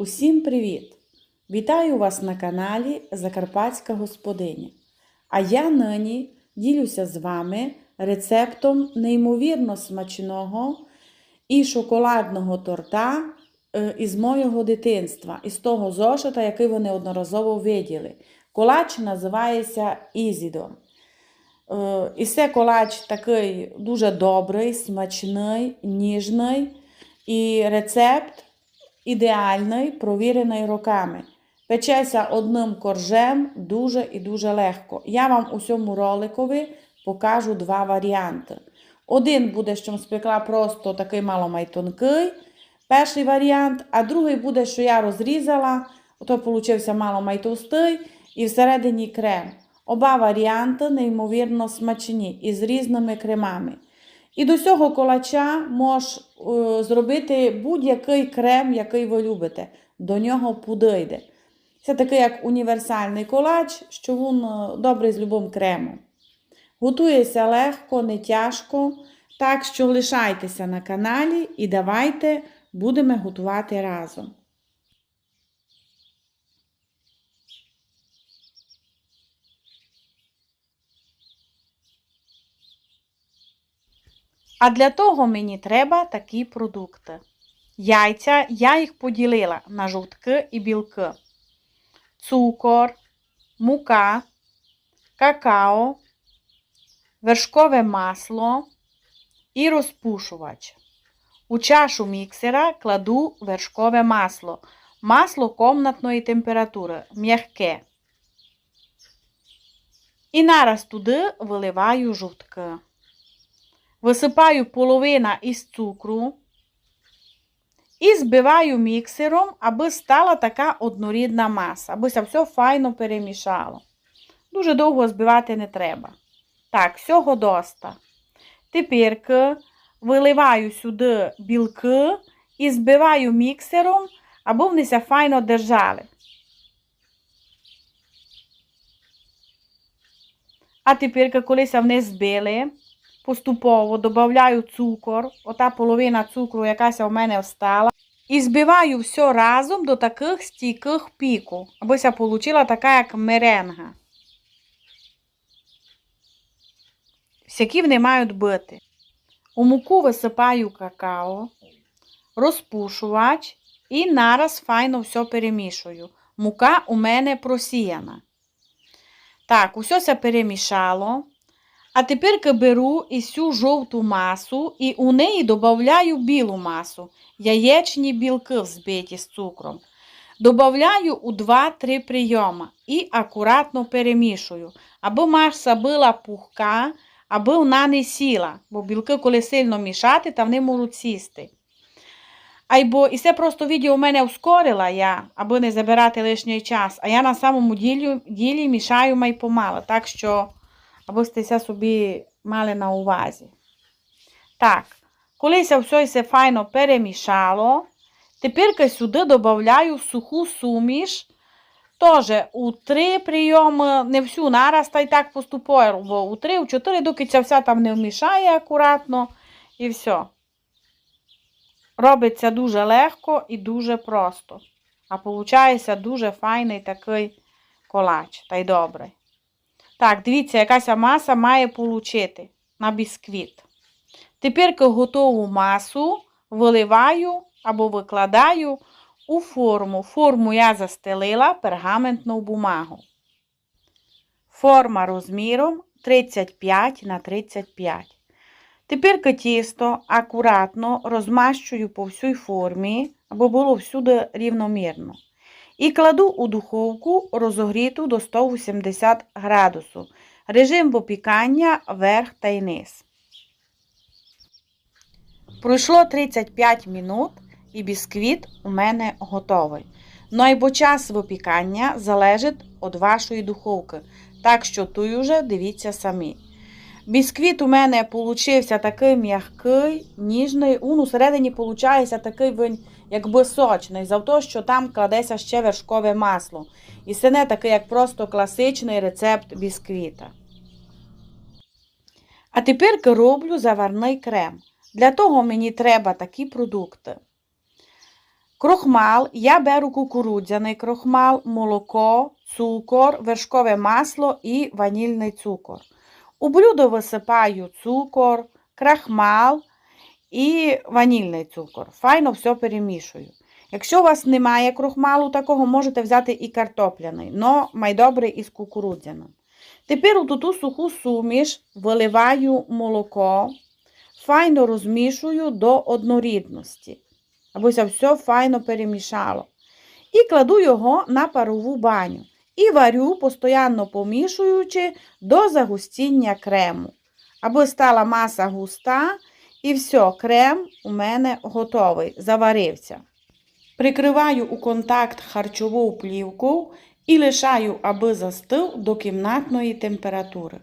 Усім привіт! Вітаю вас на каналі Закарпатська Господиня. А я нині ділюся з вами рецептом неймовірно смачного і шоколадного торта е, із моєго дитинства, із того зошита, який ви неодноразово виділи. Колач називається Ізідор. Е, І це колач такий дуже добрий, смачний, ніжний. І рецепт ідеальний, провірений роками. Печеться одним коржем дуже і дуже легко. Я вам у цьому роликові покажу два варіанти. Один буде, що спекла просто такий маломайтонкий, перший варіант, а другий буде, що я розрізала, ото получився маломайтовстий і всередині крем. Оба варіанти неймовірно смачні із різними кремами. І до цього колача мож е, зробити будь-який крем, який ви любите. До нього подійде. Це такий як універсальний колач, що він е, добрий з любим кремом. Готується легко, не тяжко. Так що лишайтеся на каналі і давайте будемо готувати разом. А для того мені треба такі продукти. Яйця я їх поділила на жовтки і білки. Цукор, мука, какао, вершкове масло і розпушувач. У чашу міксера кладу вершкове масло. Масло комнатної температури, м'яке. І нараз туди виливаю жовтки. Висипаю половина із цукру і збиваю міксером, аби стала така однорідна маса, аби це все файно перемішало. Дуже довго збивати не треба. Так, всього доста. Тепер виливаю сюди білки і збиваю міксером, аби вони ся файно держали. А тепер, коли вони збили, поступово додаю цукор, ота половина цукру, якась у мене встала. І збиваю все разом до таких стійких піку, аби ся получила така, як меренга. Всякі вони мають бути. У муку висипаю какао, розпушувач і нараз файно все перемішую. Мука у мене просіяна. Так, усе це перемішало. А тепер беру цю жовту масу і у неї додаю білу масу, яєчні білки взбиті з цукром. Добавляю у 2-3 прийоми і акуратно перемішую, аби маса була пухка, аби вона не сіла, бо білки, коли сильно мішати, то вони можуть сісти. Айбо, і це просто відео у мене ускорила я, аби не забирати лишній час, а я на самому ділі, ділі мішаю май помало, так що аби сте собі мали на увазі. Так, коли це все це файно перемішало, тепер сюди додаю суху суміш. Теж у три прийоми, не всю нараз, та й так поступово, бо у три, у чотири, доки ця вся там не вмішає акуратно і все. Робиться дуже легко і дуже просто. А виходить дуже файний такий колач, та й добрий. Так, дивіться, якась маса має получити на бісквіт. Тепер готову масу виливаю або викладаю у форму. Форму я застелила пергаментну бумагу. Форма розміром 35 на 35. Тепер тісто акуратно розмащую по всій формі, аби було всюди рівномірно. І кладу у духовку розогріту до 180 градусів. Режим випікання верх та й низ. Пройшло 35 минут і бісквіт у мене готовий. Ну і час випікання залежить від вашої духовки. Так що тут уже дивіться самі. Бісквіт у мене получився такий м'який, ніжний. Он усередині виходить такий він, якби сочний, за те, що там кладеться ще вершкове масло. І це не такий, як просто класичний рецепт бісквіта. А тепер роблю заварний крем. Для того мені треба такі продукти. Крохмал, я беру кукурудзяний крохмал, молоко, цукор, вершкове масло і ванільний цукор. У блюдо висипаю цукор, крахмал і ванільний цукор. Файно все перемішую. Якщо у вас немає крохмалу такого, можете взяти і картопляний, но майдобре із кукурудзяним. Тепер у ту суху суміш виливаю молоко, файно розмішую до однорідності, це все файно перемішало. І кладу його на парову баню. І варю, постійно помішуючи до загустіння крему. Аби стала маса густа, і все, крем у мене готовий, заварився. Прикриваю у контакт харчову плівку і лишаю, аби застив до кімнатної температури.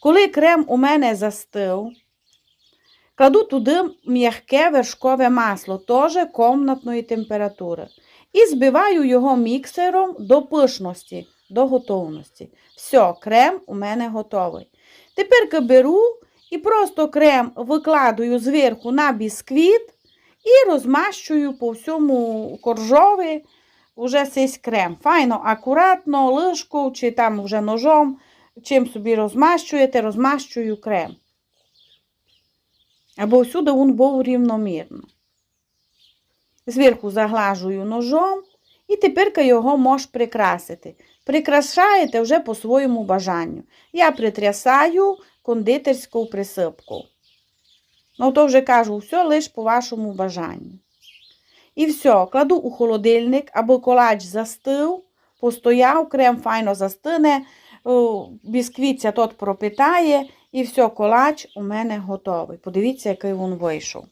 Коли крем у мене застив, кладу туди м'яке вершкове масло, теж комнатної температури. І збиваю його міксером до пишності, до готовності. Все, крем у мене готовий. Тепер беру і просто крем викладую зверху на бісквіт і розмащую по всьому коржові вже цей крем. Файно, акуратно, лишку чи там вже ножом, чим собі розмащуєте, розмащую крем. Або всюди він був рівномірно. Зверху заглажую ножом і тепер його можеш прикрасити. Прикрашаєте вже по своєму бажанню. Я притрясаю кондитерську присипку. Ну, то вже кажу, все лише по вашому бажанню. І все, кладу у холодильник, або колач застив, постояв, крем файно застине, бісквіця тот пропитає, і все, колач у мене готовий. Подивіться, який він вийшов.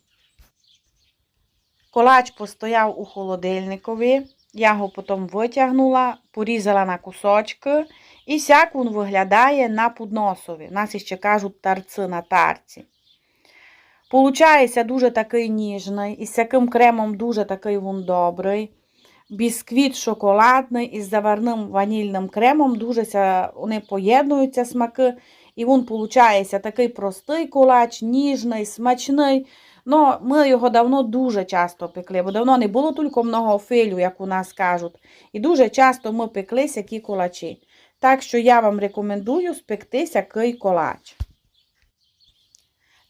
Колач постояв у холодильникові, я його потім витягнула, порізала на кусочки, і сяк він виглядає на подносові. Нас ще кажуть тарци на тарці. Получається дуже такий ніжний, і з таким кремом дуже такий він добрий. Бісквіт шоколадний із заварним ванільним кремом, дуже вони поєднуються смаки. І він виходить такий простий кулач, ніжний, смачний. Ну, ми його давно дуже часто пекли, бо давно не було тільки много филю, як у нас кажуть. І дуже часто ми пекли сякі кулачі. Так що я вам рекомендую спекти сякий колач.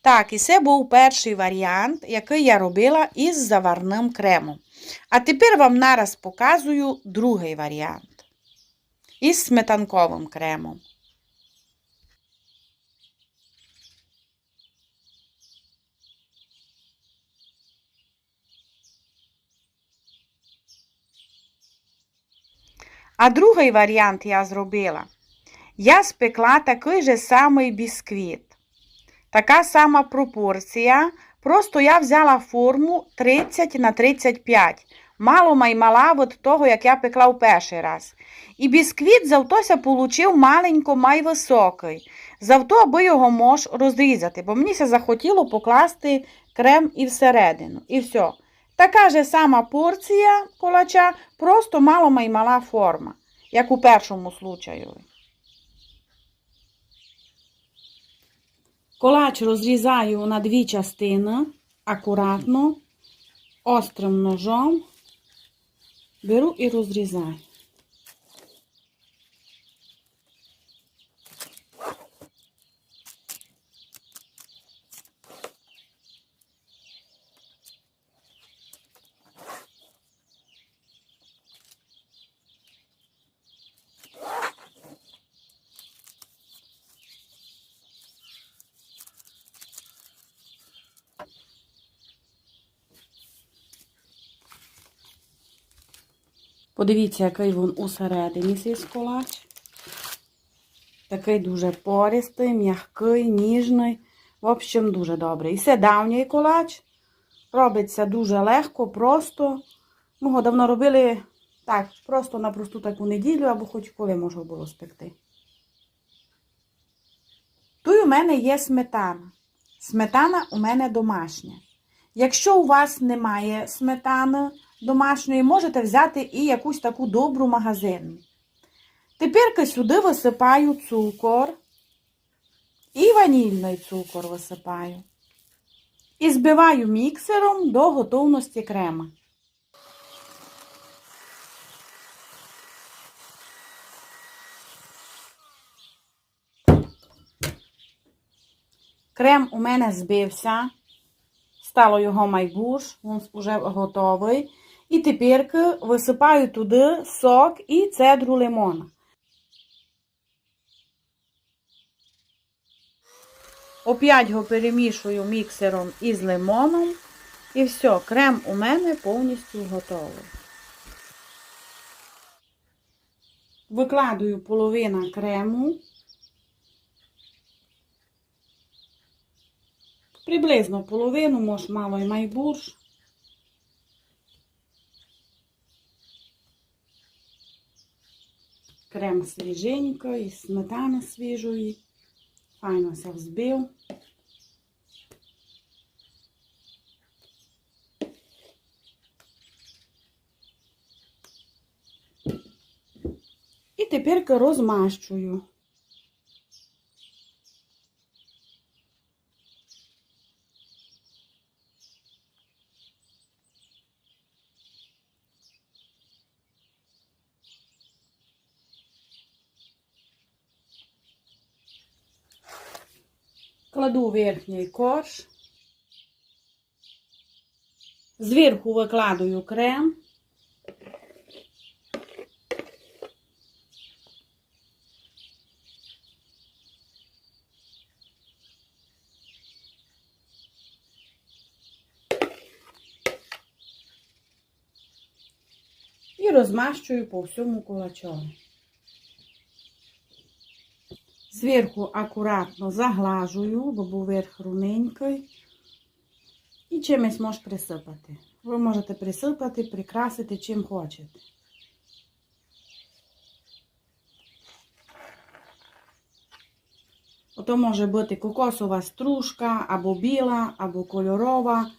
Так, і це був перший варіант, який я робила із заварним кремом. А тепер вам нараз показую другий варіант із сметанковим кремом. А другий варіант я зробила. Я спекла такий же самий бісквіт. Така сама пропорція. Просто я взяла форму 30 на 35. Мало маймала від того, як я пекла в перший раз. І бісквіт завтося получив маленько май високий. Завто, аби його мож розрізати, бо мені захотіло покласти крем і всередину. І все. Така ж сама порція колача, просто мало маймала форма, як у першому случаю. Колач розрізаю на дві частини, акуратно, острим ножом, беру і розрізаю. Подивіться, який він усередині цей колач. Такий дуже пористий, м'який, ніжний. В общем, дуже добрий. І це давній колач. Робиться дуже легко, просто. Ми його давно робили так, просто на просту таку неділю, або хоч коли можна було спекти. Тут у мене є сметана. Сметана у мене домашня. Якщо у вас немає сметани, домашньої, можете взяти і якусь таку добру магазинну. Тепер сюди висипаю цукор і ванільний цукор висипаю. і збиваю міксером до готовності крема. Крем у мене збився. Стало його майбуш, він вже готовий. І тепер висипаю туди сок і цедру лимона. Опять його перемішую міксером із лимоном. І все, крем у мене повністю готовий. Викладую половина крему. Приблизно половину, може мало і майбурш. Крем свіженько, і сметани свіжої. Файно все взбив. І тепер розмащую. Кладу верхній корж. Зверху викладаю крем. І розмащую по всьому кулачові. Зверху акуратно заглажую, бо був верх руненький. І чимось можеш присипати. Ви можете присипати, прикрасити чим хочете. Ото може бути кокосова стружка, або біла, або кольорова,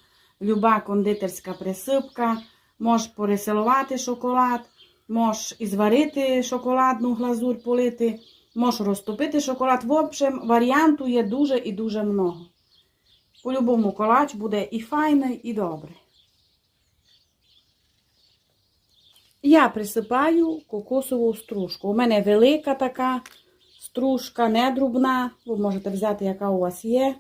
люба кондитерська присипка. Можеш переселувати шоколад, можеш і зварити шоколадну глазурь полити. Можеш розтопити шоколад. В общем, варіанту є дуже і дуже много. По-любому колач буде і файний, і добрий. Я присипаю кокосову стружку. У мене велика така стружка, не друбна. Ви можете взяти, яка у вас є.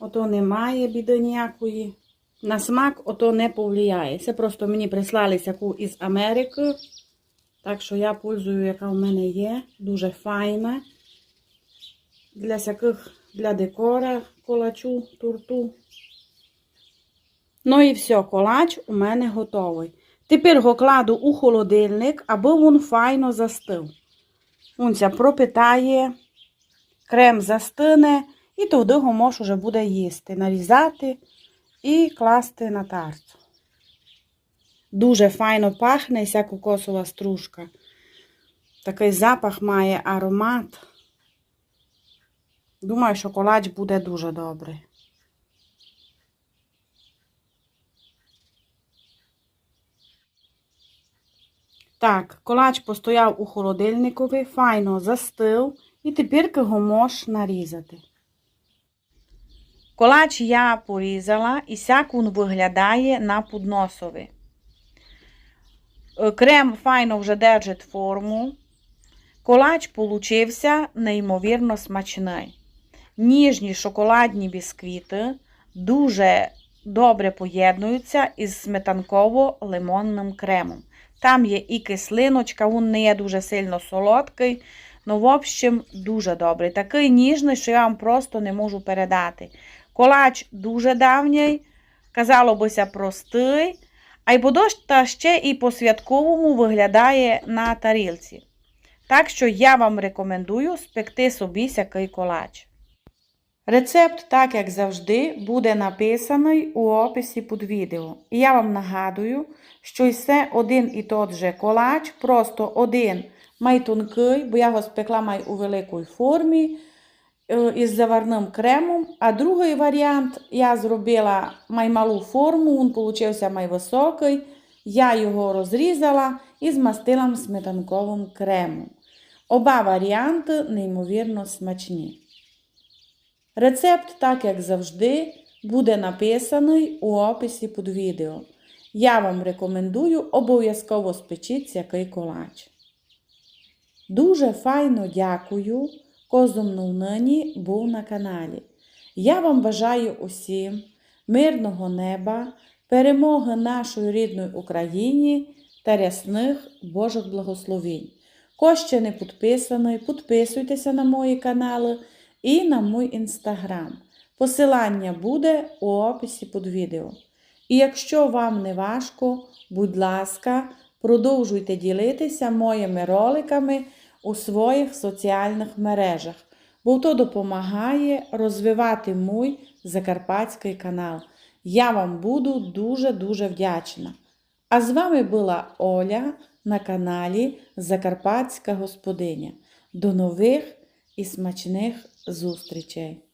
Ото немає біди ніякої. На смак ото не повлияє. Це просто мені прислали яку із Америки. Так що я пользую, яка в мене є. Дуже файна. Для всяких, для декора колачу, торту. Ну і все, колач у мене готовий. Тепер його кладу у холодильник, аби він файно застив. Ся пропитає, крем застине, і тоді його можеш вже буде їсти, нарізати і класти на тарцю. Дуже файно пахне ця кокосова стружка. Такий запах має аромат. Думаю, що колач буде дуже добрий. Так, колач постояв у холодильникові, файно застив, і тепер його можеш нарізати. Колач я порізала, і сяк він виглядає на подносові. Крем файно вже держить форму. Колач получився неймовірно смачний. Ніжні шоколадні бісквіти дуже добре поєднуються із сметанково-лимонним кремом. Там є і кислиночка, він не є дуже сильно солодкий. Ну, в общем, дуже добрий. Такий ніжний, що я вам просто не можу передати. Колач дуже давній, казало бися, простий. А й та ще і по-святковому виглядає на тарілці. Так що я вам рекомендую спекти собі сякий колач. Рецепт, так як завжди, буде написаний у описі під відео. І я вам нагадую, що все один і тот же колач, просто один май тонкий, бо я його спекла май у великій формі із заварним кремом. А другий варіант я зробила май малу форму, він получився май високий. Я його розрізала і змастила сметанковим кремом. Оба варіанти неймовірно смачні. Рецепт, так як завжди, буде написаний у описі під відео. Я вам рекомендую обов'язково спечіть який колач. Дуже файно дякую, козумнув нині був на каналі. Я вам бажаю усім мирного неба, перемоги нашої рідної Україні та рясних Божих благословінь. Хто ще не підписаний, підписуйтеся на мої канали і на мій інстаграм. Посилання буде у описі під відео. І якщо вам не важко, будь ласка, продовжуйте ділитися моїми роликами у своїх соціальних мережах, бо то допомагає розвивати мій закарпатський канал. Я вам буду дуже-дуже вдячна. А з вами була Оля на каналі Закарпатська Господиня. До нових і смачних зустрічей!